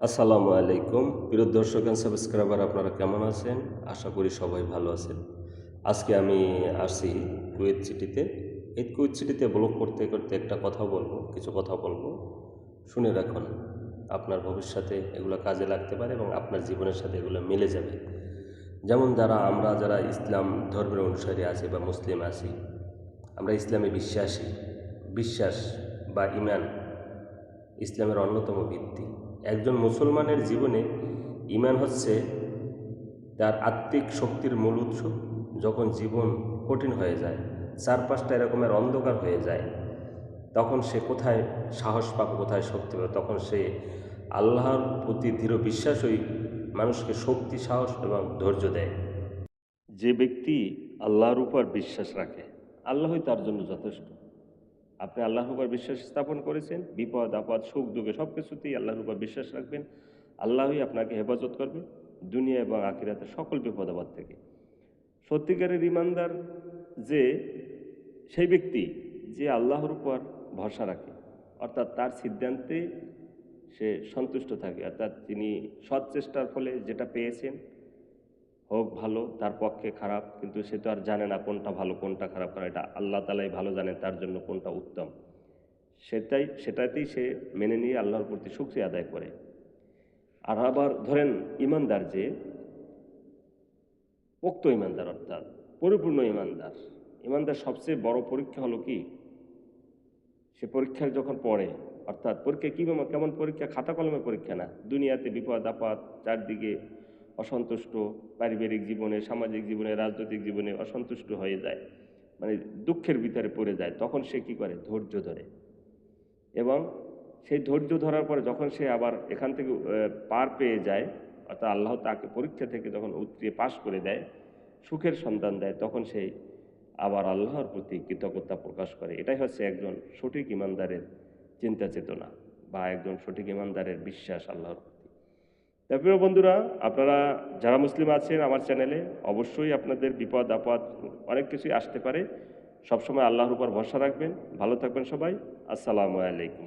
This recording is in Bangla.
আসসালামু আলাইকুম। প্রিয় দর্শক অ্যান্ড সাবস্ক্রাইবার আপনারা কেমন আছেন? আশা করি সবাই ভালো আছেন। আজকে আমি আসছি কুয়েত সিটিতে। এই কুয়েত সিটিতে ব্লগ করতে করতে একটা কথা বলব, কিছু কথা বলব। শুনে রাখুন, আপনার ভবিষ্যতে এগুলো কাজে লাগতে পারে এবং আপনার জীবনের সাথে এগুলো মিলে যাবে। যেমন যারা, আমরা যারা ইসলাম ধর্মের অনুসারী আছি বা মুসলিম আছি, আমরা ইসলামে বিশ্বাসী। বিশ্বাস বা ইমান ইসলামের অন্যতম ভিত্তি। একজন মুসলমানের জীবনে ইমান হচ্ছে তার আত্মিক শক্তির মূল উৎস যখন জীবন কঠিন হয়ে যায়, চারপাশটা এরকমের অন্ধকার হয়ে যায়, তখন সে কোথায় সাহস পাবে, কোথায় শক্তি পাবে? তখন সে আল্লাহর প্রতি দৃঢ় বিশ্বাসই মানুষকে শক্তি, সাহস এবং ধৈর্য দেয়। যে ব্যক্তি আল্লাহর উপর বিশ্বাস রাখে, আল্লাহই তার জন্য যথেষ্ট। আপনি আল্লাহর উপর বিশ্বাস স্থাপন করেছেন, বিপদ, আপদ, সুখ, দুঃখে সব কিছুতেই আল্লাহর উপর বিশ্বাস রাখবেন। আল্লাহই আপনাকে হেফাজত করবে দুনিয়া এবং আখিরাতে সকল বিপদ আপদ থেকে। সত্যিকারের ইমানদার যে, সেই ব্যক্তি যে আল্লাহর উপর ভরসা রাখে, অর্থাৎ তার সিদ্ধান্তে সে সন্তুষ্ট থাকে, অর্থাৎ তিনি সৎ চেষ্টার ফলে যেটা পেয়েছেন হোক ভালো, তার পক্ষে খারাপ, কিন্তু সে তো আর জানে না কোনটা ভালো, কোনটা খারাপ, কারণ এটা আল্লাহ তালাই ভালো জানে তার জন্য কোনটা উত্তম। সেটাই, সেটাতেই সে মেনে নিয়ে আল্লাহর প্রতি শুক্রিয়া আদায় করে। আর আবার ধরেন ইমানদার যে, পোক্ত ইমানদার অর্থাৎ পরিপূর্ণ ইমানদার ইমানদার সবচেয়ে বড় পরীক্ষা হলো কি? সে পরীক্ষায় যখন পড়ে, অর্থাৎ পরীক্ষা কী, কেমন পরীক্ষা? খাতা কলমে পরীক্ষা না। দুনিয়াতে বিপদ, আপদ, চারদিকে অসন্তুষ্ট পারিবারিক জীবনে, সামাজিক জীবনে, রাজনৈতিক জীবনে অসন্তুষ্ট হয়ে যায়। মানে দুঃখের ভিতরে পড়ে যায়। তখন সে কি করে? ধৈর্য ধরে। এবং সেই ধৈর্য ধরার পরে যখন সে আবার এখান থেকে পার পেয়ে যায়, অর্থাৎ আল্লাহ তাকে পরীক্ষা থেকে যখন উতরিয়ে পাশ করে দেয়, সুখের সন্তান দেয়, তখন সেই আবার আল্লাহর প্রতি কৃতজ্ঞতা প্রকাশ করে। এটাই হচ্ছে একজন সঠিক ইমানদারের চিন্তা চেতনা বা একজন সঠিক ইমানদারের বিশ্বাস আল্লাহর প্রতি তা প্রিয় বন্ধুরা, আপনারা যারা মুসলিম আছেন আমার চ্যানেলে, অবশ্যই আপনাদের বিপদ, আপদ অনেক কিছুই আসতে পারে। সবসময় আল্লাহর উপর ভরসা রাখবেন। ভালো থাকবেন সবাই। আসসালামু আলাইকুম।